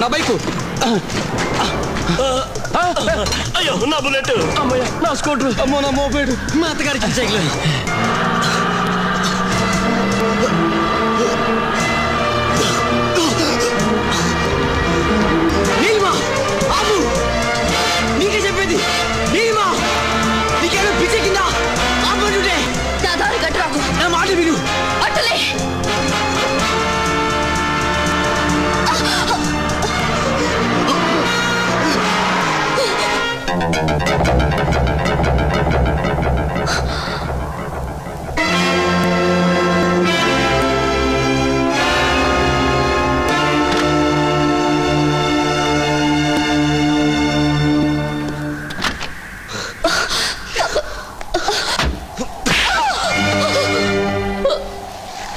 నా బైకు. అయ్యో నా బుల్లెట్. అమ్మయ్య నా స్కూటర్. అమ్మో నా మోపేడు. మా అత్తగారికి సైకిల్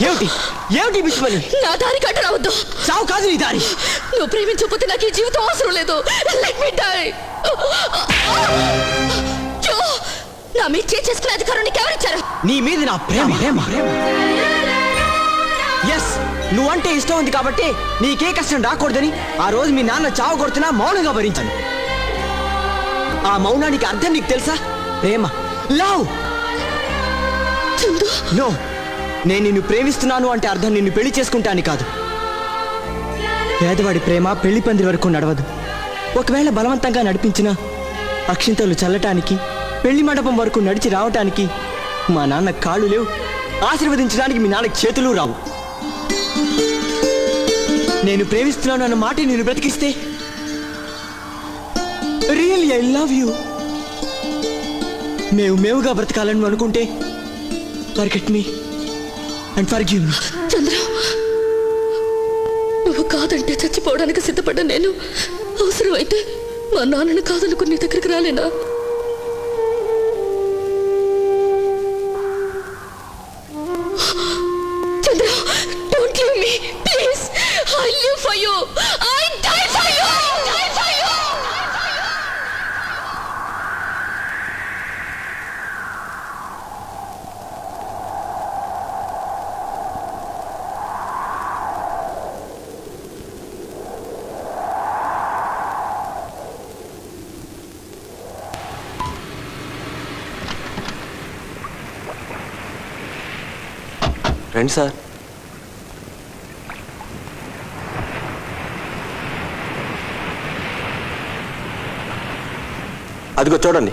ఏమిటి? ఏమిటి బిష్మని? నా దారి కట్టరావద్దు. చావు కాదు నీ దారి. నువ్వు ప్రేమించకపోతే నాకు ఈ జీవితం అవసరం లేదు. లెట్ మీ డై నా మీద చేసుకునే అధికారం నీకు ఎవరిచ్చారు? నీ మీద నా ప్రేమ. ప్రేమ. ఎస్ నువ్వంటే ఇష్టం ఉంది కాబట్టి నీకే కష్టం రాకూడదని ఆ రోజు మీ నాన్న చావు కొడుతున్నా మౌనంగా భరించాను. ఆ మౌనానికి అర్థం నీకు తెలుసా? ప్రేమ. లవ్ నో నేను నిన్ను ప్రేమిస్తున్నాను అంటే అర్థం నిన్ను పెళ్ళి చేసుకుంటాను కాదు. పేదవాడి ప్రేమ పెళ్ళి పందిరి వరకు నడవదు. ఒకవేళ బలవంతంగా నడిపించినా అక్షింతలు చల్లటానికి పెళ్ళి మండపం వరకు నడిచి రావటానికి మా నాన్న కాళ్ళు లేవు. ఆశీర్వదించడానికి మీ నాన్నకి చేతులు రావు. నేను ప్రేమిస్తున్నాను అన్న మాట నేను బ్రతికిస్తే రియల్లీ ఐ లవ్ యూ. మేము మేవుగా బ్రతకాలని అనుకుంటే forget me. And forgive me Chandra నువ్వు కాదంటే చచ్చిపోవడానికి సిద్ధపడ్డ నేను. అవసరమైతే మా నాన్నను కాదనుకుని నీ దగ్గరికి రాలేనా? రండి సార్. అదిగో చూడండి.